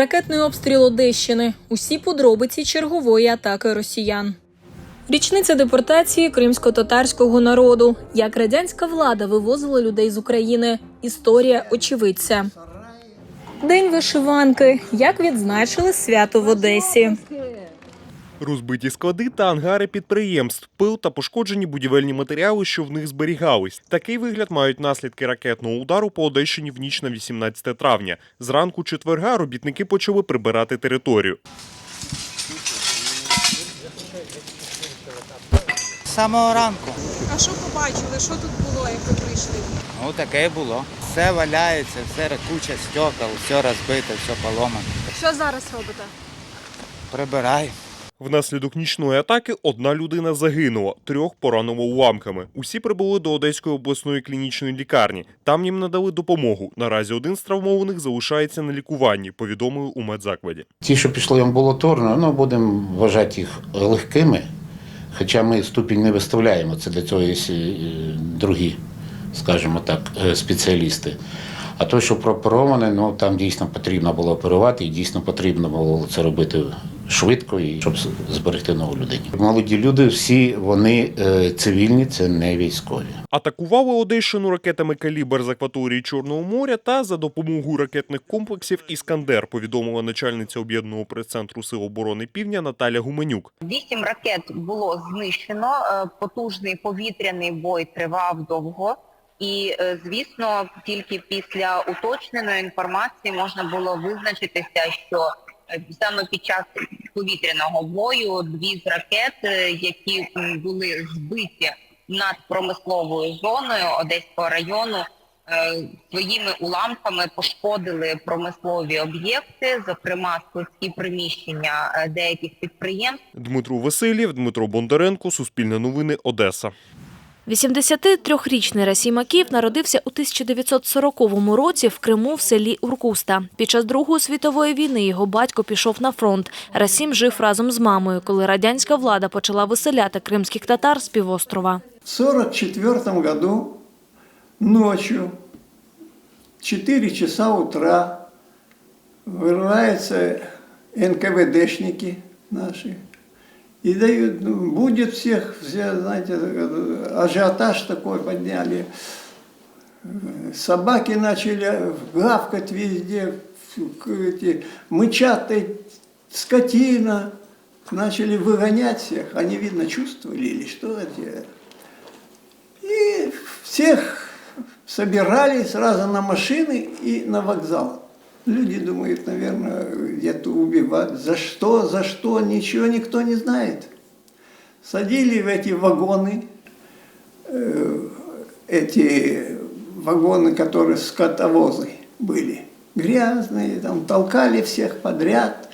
Ракетний обстріл Одещини. Усі подробиці чергової атаки росіян. Річниця депортації кримсько-татарського народу. Як радянська влада вивозила людей з України. Історія очевидця. День вишиванки. Як відзначили свято в Одесі. Розбиті склади та ангари підприємств, пил та пошкоджені будівельні матеріали, що в них зберігались. Такий вигляд мають наслідки ракетного удару по Одещині в ніч на 18 травня. Зранку четверга робітники почали прибирати територію. З самого ранку. А що побачили? Що тут було, як ви прийшли? Ну таке було. Все валяється, все куча стекол, все розбите, все поломано. Що зараз робите? Прибирай. Внаслідок нічної атаки одна людина загинула, трьох поранило уламками. Усі прибули до Одеської обласної клінічної лікарні. Там їм надали допомогу. Наразі один з травмованих залишається на лікуванні, повідомили у медзакладі. Ті, що пішли амбулаторно, ну будемо вважати їх легкими, хоча ми ступінь не виставляємо, це для цього є е, другі, скажімо так, е, спеціалісти. А той, що прооперований, ну там дійсно потрібно було оперувати, і дійсно потрібно було це робити швидко, і щоб зберегти нову людину. Молоді люди, всі вони е, цивільні, це не військові. Атакували Одещину ракетами «Калібр» з акваторії Чорного моря та за допомогою ракетних комплексів «Іскандер», повідомила начальниця об'єднаного прес-центру Сил оборони Півдня Наталя Гуменюк. Вісім ракет було знищено. е, Потужний повітряний бой тривав довго. І, е, звісно, тільки після уточненої інформації можна було визначитися, що саме під час повітряного бою дві з ракет, е, які були збиті над промисловою зоною Одеського району, е, своїми уламками пошкодили промислові об'єкти, зокрема складські приміщення е, деяких підприємств. Дмитро Васильєв, Дмитро Бондаренко, Суспільне новини, Одеса. 83-річний Расім Аків народився у 1940 році в Криму в селі Уркуста. Під час Другої світової війни його батько пішов на фронт. Расім жив разом з мамою, коли радянська влада почала виселяти кримських татар з півострова. В 1944 году ночью, 4 часа утра, вырываются НКВДшники наши и дают, ну, будет всех, все, знаете, ажиотаж такой подняли. Собаки начали гавкать везде, эти, мычат, скотина. Начали выгонять всех. Они, видно, чувствовали или что это. И всех собирали сразу на машины и на вокзал. Люди думают, наверное, где-то убивать. За что, за что, ничего никто не знает. Садили в эти вагоны, э, эти вагоны, которые скотовозы были, грязные, там толкали всех подряд.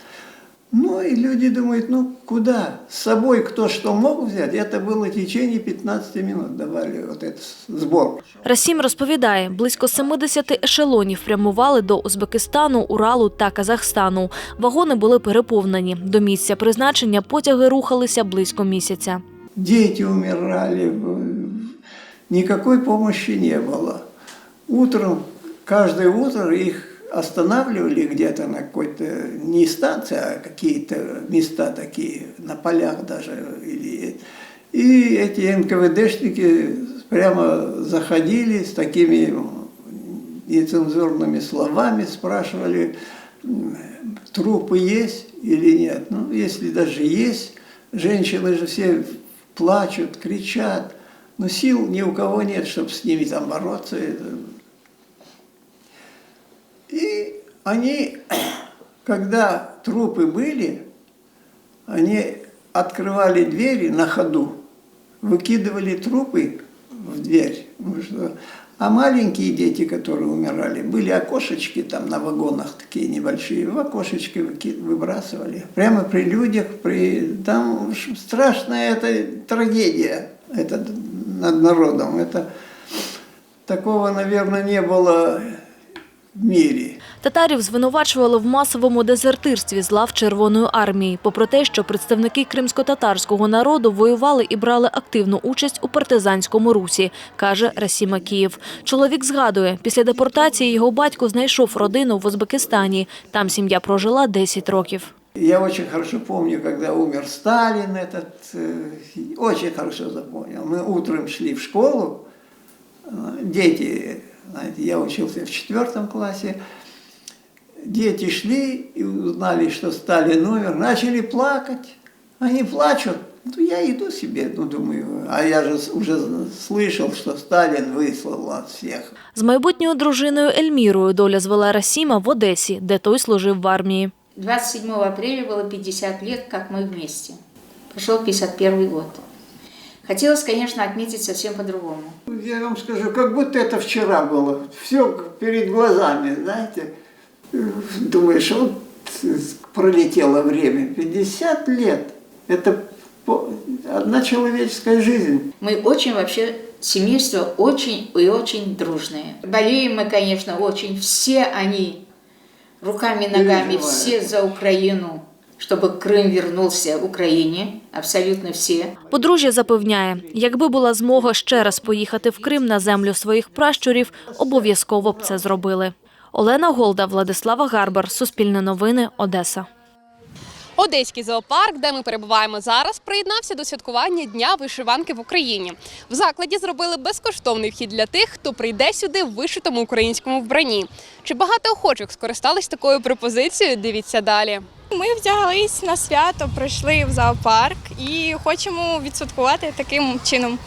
Ну и люди думают, ну куда? С собой кто что мог взять, это было в течение 15 минут давали вот этот сбор. Расім розповідає, близько 70 ешелонів прямували до Узбекистану, Уралу та Казахстану. Вагони були переповнені. До місця призначення потяги рухалися близько місяця. Дети умирали, в- никакой помощи не было. Утром, каждое утро их останавливали где-то на какой-то, не станции, а какие-то места такие, на полях даже. Или, и эти НКВДшники прямо заходили с такими нецензурными словами, спрашивали, трупы есть или нет. Ну, если даже есть, женщины же все плачут, кричат, но сил ни у кого нет, чтобы с ними там бороться. И они, когда трупы были, они открывали двери на ходу, выкидывали трупы в дверь. А маленькие дети, которые умирали, были окошечки там на вагонах такие небольшие, в окошечки выбрасывали. Прямо при людях, при... там страшная это трагедия это над народом. Это такого, наверное, не было в мире. Татарів звинувачували в масовому дезертирстві з лав Червоної армії, попри те, що представники кримсько-татарського народу воювали і брали активну участь у партизанському русі, каже Расіма Київ. Чоловік згадує, після депортації його батько знайшов родину в Узбекистані. Там сім'я прожила 10 років. Я очень хорошо помню, когда умер Сталин, этот, э, очень хорошо запомнил. Мы утром шли в школу, э, дети, знаете, я учился в четвертом классе, дети шли и узнали, что Сталин умер, начали плакать. Они плачут. Ну, я иду себе, ну, думаю, а я же с- уже слышал, что Сталин выслал от всех. З майбутньою дружиною Ельмірою доля звела Расіма в Одесі, де той служив в армії. 27 апреля было 50 лет, как мы вместе. Прошел 51 год. Хотелось, конечно, отметить совсем по-другому. Я вам скажу, как будто это вчера было. Все перед глазами, знаете. Думаешь, вот пролетело время. 50 лет. Это одна человеческая жизнь. Мы очень вообще, семейство очень и очень дружное. Болеем мы, конечно, очень. Все они руками ногами, все за Украину, чтобы Крым вернулся Украине. Абсолютно все. Подружжя запевняє, якби була змога ще раз поїхати в Крим на землю своїх пращурів, обов'язково б це зробили. Олена Голда, Владислава Гарбар, Суспільне новини, Одеса. Одеський зоопарк, де ми перебуваємо зараз, приєднався до святкування Дня вишиванки в Україні. В закладі зробили безкоштовний вхід для тих, хто прийде сюди в вишитому українському вбранні. Чи багато охочих скористались такою пропозицією? Дивіться далі. Ми вдяглись на свято, прийшли в зоопарк і хочемо відсвяткувати таким чином.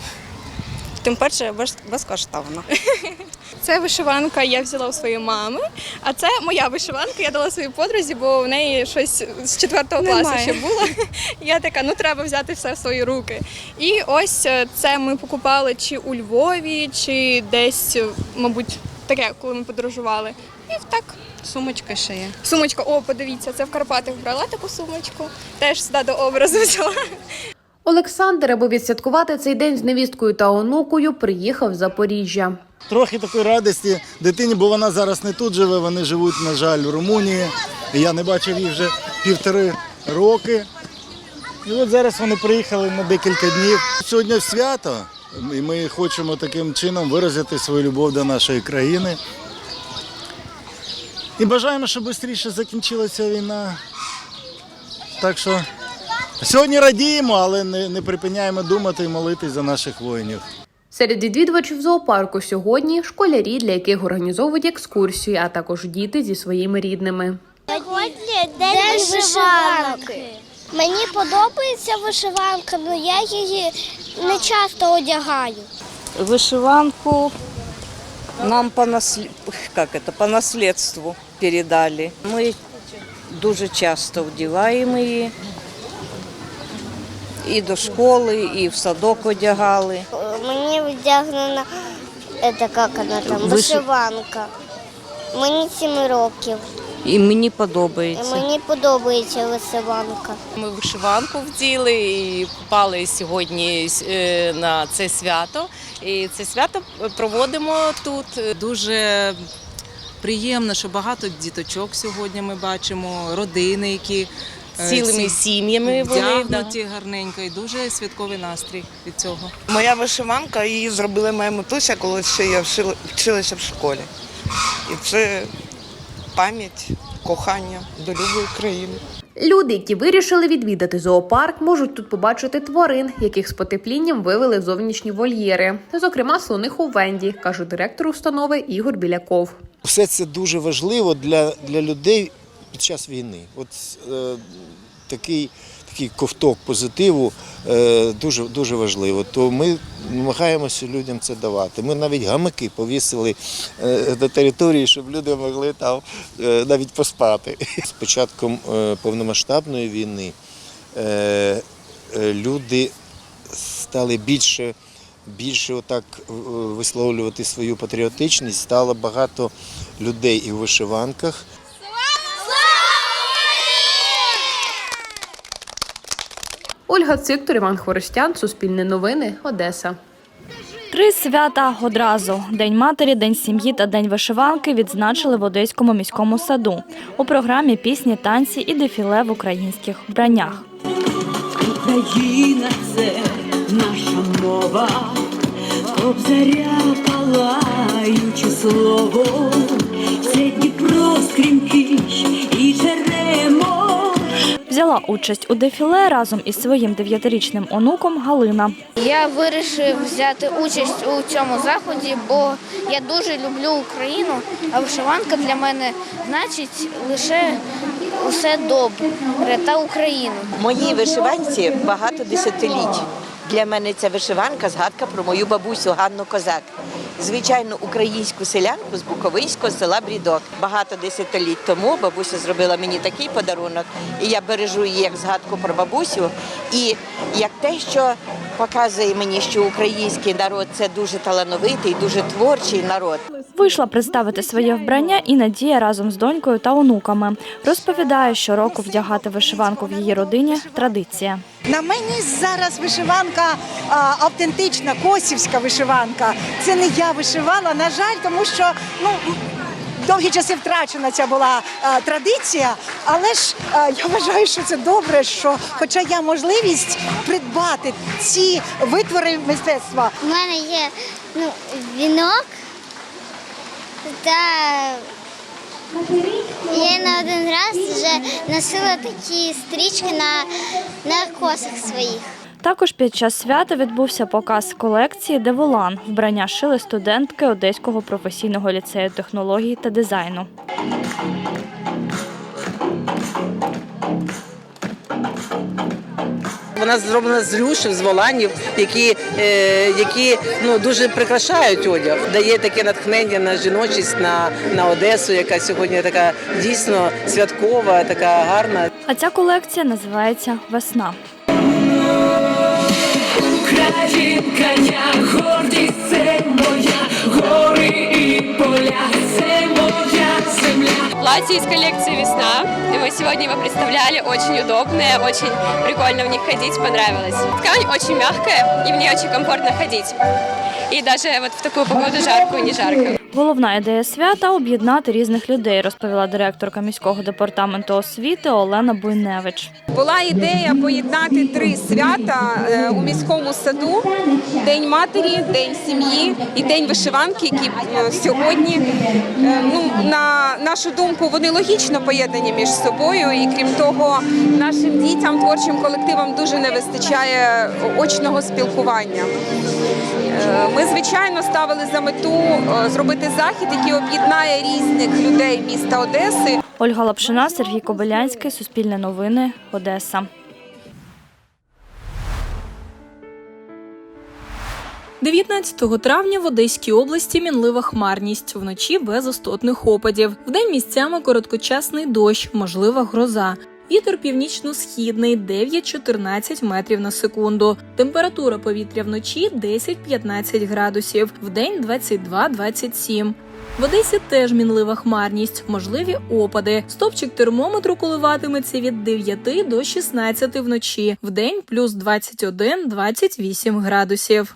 Тим паче безкоштовно. Це вишиванка я взяла у своєї мами, а це моя вишиванка, я дала своїй подрузі, бо в неї щось з четвертого класу Немає. ще було. Я така, ну треба взяти все в свої руки. І ось е, це ми покупали чи у Львові, чи десь, е, мабуть, таке, коли ми подорожували. І так Сумочка ще є. Сумочка, о, подивіться, це в Карпатах брала таку сумочку. Теж сюди до образу взяла. Олександр, аби відсвяткувати цей день з невісткою та онукою, приїхав з Запоріжжя. Трохи такої радості дитині, бо вона зараз не тут живе, вони живуть, на жаль, в Румунії. Я не бачив їх вже півтори роки. І от зараз вони приїхали на декілька днів. Сьогодні свято, і ми хочемо таким чином виразити свою любов до нашої країни. І бажаємо, щоб швидше закінчилася війна. Так що сьогодні радіємо, але не, не припиняємо думати і молитись за наших воїнів. Серед відвідувачів зоопарку сьогодні школярі, для яких організовують екскурсії, а також діти зі своїми рідними. Сьогодні день вишиванки. Мені подобається вишиванка, але я її не часто одягаю. Вышиванку нам по, наслед... передали. Ми дуже часто вдіваємо її. І до школи, і в садок одягали. Мені вдягнена це, як вона там, вишиванка. Мені 7 років. І мені І подобається. мені подобається вишиванка. Ми вишиванку вділи і купали сьогодні е, на це свято. І це свято проводимо тут. Дуже приємно, що багато діточок сьогодні ми бачимо, родини, які З цілими сім'ями вони да. гарненько і дуже святковий настрій від цього. Моя вишиванка її зробила моя матуся, коли ще я вчилася в школі. І це пам'ять, кохання до любої країни. Люди, які вирішили відвідати зоопарк, можуть тут побачити тварин, яких з потеплінням вивели в зовнішні вольєри, зокрема слоних у Венді, каже директор установи Ігор Біляков. Все це дуже важливо для, для людей під час війни. От е, такий, такий ковток позитиву е, дуже, дуже важливо. То ми намагаємося людям це давати. Ми навіть гамаки повісили е, на території, щоб люди могли там е, навіть поспати. З початком е, повномасштабної війни е, е, люди стали більше. Більше отак е, висловлювати свою патріотичність стало багато людей і в вишиванках. Ольга Циктор, Іван Хворостян, Суспільне новини, Одеса. Три свята одразу: День матері, День сім'ї та День вишиванки відзначили в Одеському міському саду. У програмі пісні, танці і дефіле в українських вбраннях. Україна це наша мова, кобзаря палаюче слово, це Дніпро скрімкий і Черемо. Взяла участь у дефіле разом із своїм дев'ятирічним онуком Галина. Я вирішив взяти участь у цьому заході, бо я дуже люблю Україну, а вишиванка для мене значить лише усе добре та Україну. Моїй вишиванці багато десятиліть. Для мене ця вишиванка згадка про мою бабусю Ганну Козак. звичайну українську селянку з Буковинського села Брідок. Багато десятиліть тому бабуся зробила мені такий подарунок, і я бережу її як згадку про бабусю, і як те, що показує мені, що український народ це дуже талановитий, дуже творчий народ. Вийшла представити своє вбрання і Надія разом з донькою та онуками. Розповідає, що року вдягати вишиванку в її родині традиція. На мені зараз вишиванка а, автентична, косівська вишиванка. Це не я вишивала, на жаль, тому що ну. Довгі часи втрачена ця була а, традиція, але ж а, я вважаю, що це добре, що хоча є можливість придбати ці витвори мистецтва. У мене є ну, вінок та я не один раз вже носила такі стрічки на, на косах своїх. Також під час свята відбувся показ колекції Деволан. Вбрання шили студентки Одеського професійного ліцею технологій та дизайну. Вона зроблена з рюшів, з воланів, які, е, які ну, дуже прикрашають одяг. Дає таке натхнення на жіночість, на, на Одесу, яка сьогодні така дійсно святкова, така гарна. А ця колекція називається Весна. Платье из коллекции «Весна». И мы сегодня его представляли. Очень удобное, очень прикольно в них ходить, понравилось. Ткань очень мягкая, и в ней очень комфортно ходить. И даже вот в такую погоду жаркую, не жарко. Головна ідея свята об'єднати різних людей, розповіла директорка міського департаменту освіти Олена Буйневич. Була ідея поєднати три свята е, у міському саду: День матері, День сім'ї і День вишиванки, які е, сьогодні, е, ну на нашу думку, вони логічно поєднані між собою. І крім того, нашим дітям, творчим колективам дуже не вистачає очного спілкування. Е, Ми, звичайно, ставили за мету е, зробити захід, який об'єднає різних людей міста Одеси. Ольга Лапшина, Сергій Кобилянський, Суспільне новини, Одеса. 19 травня в Одеській області мінлива хмарність, вночі без істотних опадів. Вдень місцями короткочасний дощ, можлива гроза. Вітер північно-східний 9-14 метрів на секунду. Температура повітря вночі 10-15 градусів, вдень 22-27. В Одесі теж мінлива хмарність, можливі опади. Стопчик термометру коливатиметься від 9 до 16 вночі, вдень плюс 21-28 градусів.